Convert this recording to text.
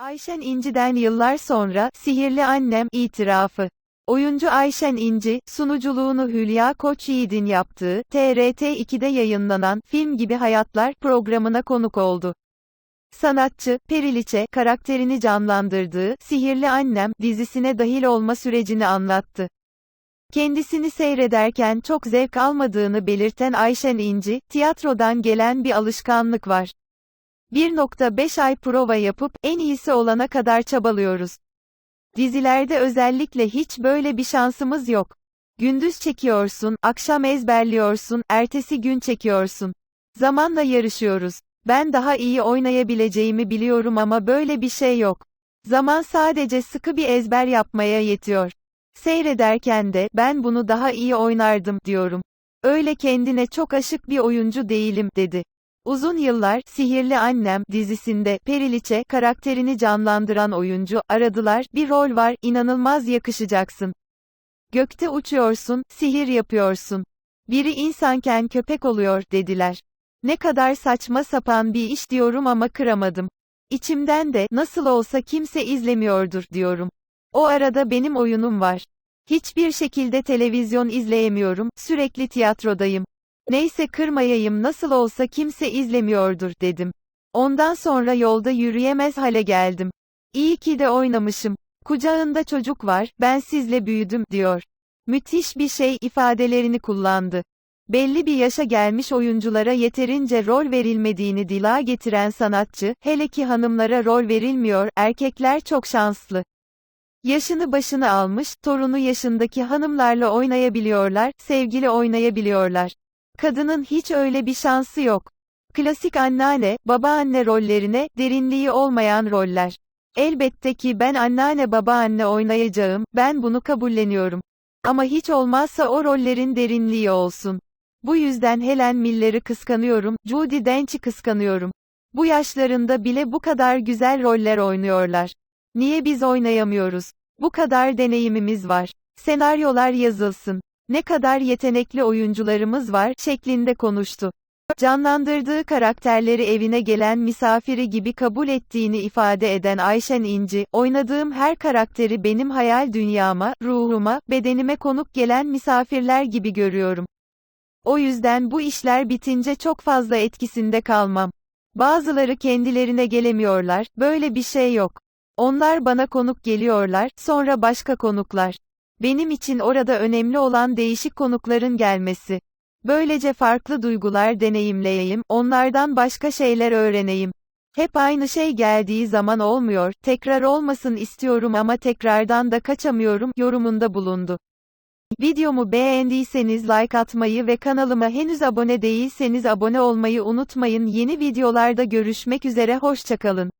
Ayşen İnci'den yıllar sonra, Sihirli Annem, itirafı. Oyuncu Ayşen İnci, sunuculuğunu Hülya Koçyiğit'in yaptığı, TRT 2'de yayınlanan, Film Gibi Hayatlar, programına konuk oldu. Sanatçı, Periliçe, karakterini canlandırdığı, Sihirli Annem, dizisine dahil olma sürecini anlattı. Kendisini seyrederken çok zevk almadığını belirten Ayşen İnci, tiyatrodan gelen bir alışkanlık var. 1.5 ay prova yapıp, en iyisi olana kadar çabalıyoruz. Dizilerde özellikle hiç böyle bir şansımız yok. Gündüz çekiyorsun, akşam ezberliyorsun, ertesi gün çekiyorsun. Zamanla yarışıyoruz. Ben daha iyi oynayabileceğimi biliyorum ama böyle bir şey yok. Zaman sadece sıkı bir ezber yapmaya yetiyor. Seyrederken de, ben bunu daha iyi oynardım, diyorum. Öyle kendine çok aşık bir oyuncu değilim, dedi. Uzun yıllar, Sihirli Annem, dizisinde, Periliçe, karakterini canlandıran oyuncu, aradılar, bir rol var, inanılmaz yakışacaksın. Gökte uçuyorsun, sihir yapıyorsun. Biri insanken köpek oluyor, dediler. Ne kadar saçma sapan bir iş diyorum ama kıramadım. İçimden de, nasıl olsa kimse izlemiyordur, diyorum. O arada benim oyunum var. Hiçbir şekilde televizyon izleyemiyorum, sürekli tiyatrodayım. Neyse kırmayayım nasıl olsa kimse izlemiyordur dedim. Ondan sonra yolda yürüyemez hale geldim. İyi ki de oynamışım. Kucağında çocuk var, ben sizle büyüdüm, diyor. Müthiş bir şey ifadelerini kullandı. Belli bir yaşa gelmiş oyunculara yeterince rol verilmediğini dila getiren sanatçı, hele ki hanımlara rol verilmiyor, erkekler çok şanslı. Yaşını başını almış, torunu yaşındaki hanımlarla oynayabiliyorlar, sevgili oynayabiliyorlar. Kadının hiç öyle bir şansı yok. Klasik anneanne, babaanne rollerine, derinliği olmayan roller. Elbette ki ben anneanne babaanne oynayacağım, ben bunu kabulleniyorum. Ama hiç olmazsa o rollerin derinliği olsun. Bu yüzden Helen Miller'ı kıskanıyorum, Judi Dench'i kıskanıyorum. Bu yaşlarında bile bu kadar güzel roller oynuyorlar. Niye biz oynayamıyoruz? Bu kadar deneyimimiz var. Senaryolar yazılsın. Ne kadar yetenekli oyuncularımız var, şeklinde konuştu. Canlandırdığı karakterleri evine gelen misafiri gibi kabul ettiğini ifade eden Ayşen İnci, oynadığım her karakteri benim hayal dünyama, ruhuma, bedenime konuk gelen misafirler gibi görüyorum. O yüzden bu işler bitince çok fazla etkisinde kalmam. Bazıları kendilerine gelemiyorlar, böyle bir şey yok. Onlar bana konuk geliyorlar, sonra başka konuklar. Benim için orada önemli olan değişik konukların gelmesi. Böylece farklı duygular deneyimleyeyim, onlardan başka şeyler öğreneyim. Hep aynı şey geldiği zaman olmuyor, tekrar olmasın istiyorum ama tekrardan da kaçamıyorum, yorumunda bulundu. Videomu beğendiyseniz like atmayı ve kanalıma henüz abone değilseniz abone olmayı unutmayın. Yeni videolarda görüşmek üzere hoşçakalın.